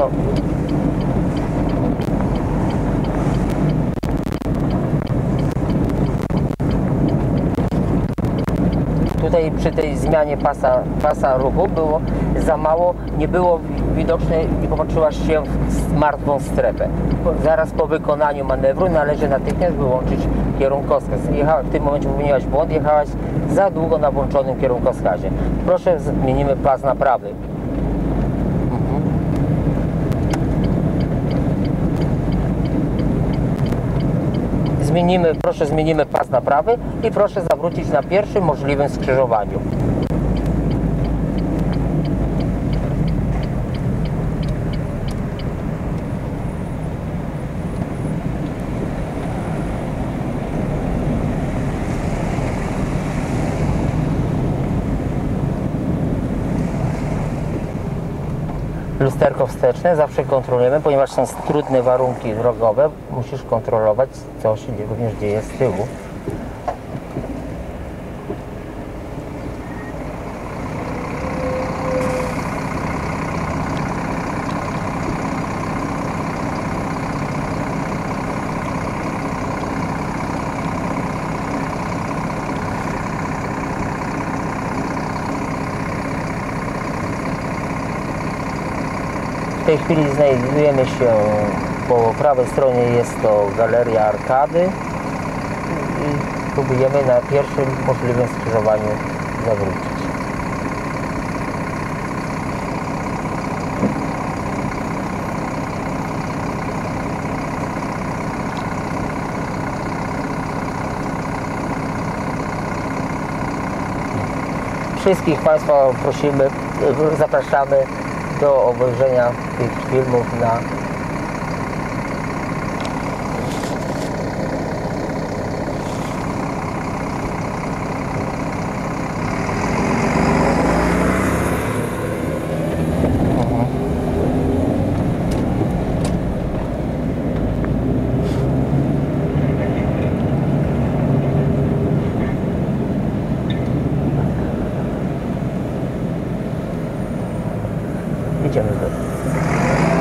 to. Tutaj przy tej zmianie pasa, pasa ruchu było za mało, nie było widoczne i popatrzyłaś się w martwą strefę. Zaraz po wykonaniu manewru należy natychmiast wyłączyć kierunkowskaz. Jecha, w tym momencie popełniłaś błąd, jechałaś za długo na włączonym kierunkowskazie. Proszę, zmienimy pas na prawy. Zmienimy, proszę zmienimy pas na prawy i proszę zawrócić na pierwszym możliwym skrzyżowaniu. Lusterko wsteczne zawsze kontrolujemy, ponieważ są trudne warunki drogowe. Musisz kontrolować, co się również dzieje z tyłu. Tej chwili znajdujemy się po prawej stronie jest to galeria arkady i próbujemy na pierwszym możliwym skrzyżowaniu zawrócić. Wszystkich Państwa prosimy, zapraszamy do obejrzenia tych filmów na 讲的